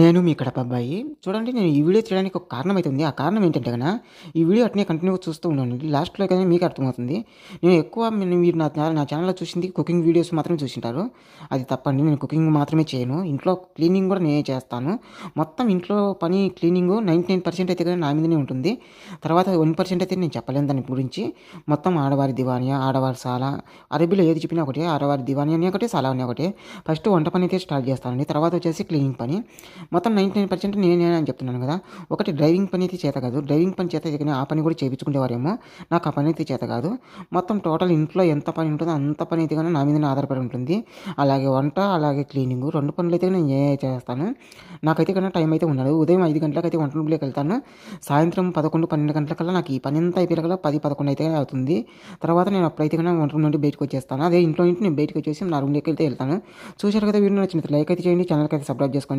నేను మీ కడప అబ్బాయి. చూడండి నేను ఈ వీడియో చేయడానికి ఒక కారణం అయితే ఉంది ఆ కారణం ఏంటంటే కన్నా ఈ వీడియో అట్నే కంటిన్యూగా చూస్తూ ఉండండి. లాస్ట్లో కానీ మీకు అర్థమవుతుంది. నేను ఎక్కువ మీరు నా నా ఛానల్లో చూసింది కుకింగ్ వీడియోస్ మాత్రమే చూసింటారు. అది తప్పండి నేను కుకింగ్ మాత్రమే చేయను. ఇంట్లో క్లీనింగ్ కూడా నేనే చేస్తాను. మొత్తం ఇంట్లో పని క్లీనింగ్ నైంటీ నైన్ పర్సెంట్ అయితే కానీ నా మీదనే ఉంటుంది. తర్వాత వన్ పర్సెంట్ అయితే నేను చెప్పలేను దాని గురించి. మొత్తం ఆడవారి దివానియా ఆడవారి సాల. అరబీలో ఏది చెప్పినా ఒకటే ఆడవారి దివానియా అని ఒకటే సాలా అని ఒకటే. ఫస్ట్ వంట పని అయితే స్టార్ట్ చేస్తానండి. తర్వాత వచ్చేసి క్లీనింగ్ పని. మొత్తం నైంటీ నైన్ పర్సెంట్ నేనే అని చెప్తున్నాను కదా. ఒకటి డ్రైవింగ్ పని అయితే చేత కాదు. డ్రైవింగ్ పని చేత కానీ ఆ పని కూడా చేయించుకునేవారేమో నాకు ఆ పని అయితే చేత కాదు. మొత్తం టోటల్ ఇంట్లో ఎంత పని ఉంటుందో అంత పని అయితే కానీ నా మీదనే ఆధారపడి ఉంటుంది. అలాగే వంట అలాగే క్లీనింగ్ రెండు పనులు అయితే నేను ఏ చేస్తాను. నాకైతే కన్నా టైం అయితే ఉండదు. ఉదయం ఐదు గంటలకు అయితే వంట రూమ్లోకి వెళ్తాను. సాయంత్రం పదకొండు పన్నెండు గంటలకల్లా నాకు ఈ పని అంతా అయిపోయేకల్లా పది పదకొండు అయితే అవుతుంది. తర్వాత నేను అప్పుడైతే కన్నా వంట రూమ్ నుండి బయటకు వచ్చేస్తాను. అదే ఇంట్లో నుండి నేను బయటకు వచ్చేసి నా రూమ్లోకి అయితే వెళ్తాను. చూశారు కదా వీడియో నచ్చినట్టు లైక్ అయితే చేయండి ఛానల్కి అయితే సబ్స్క్రైబ్ చేసుకోండి.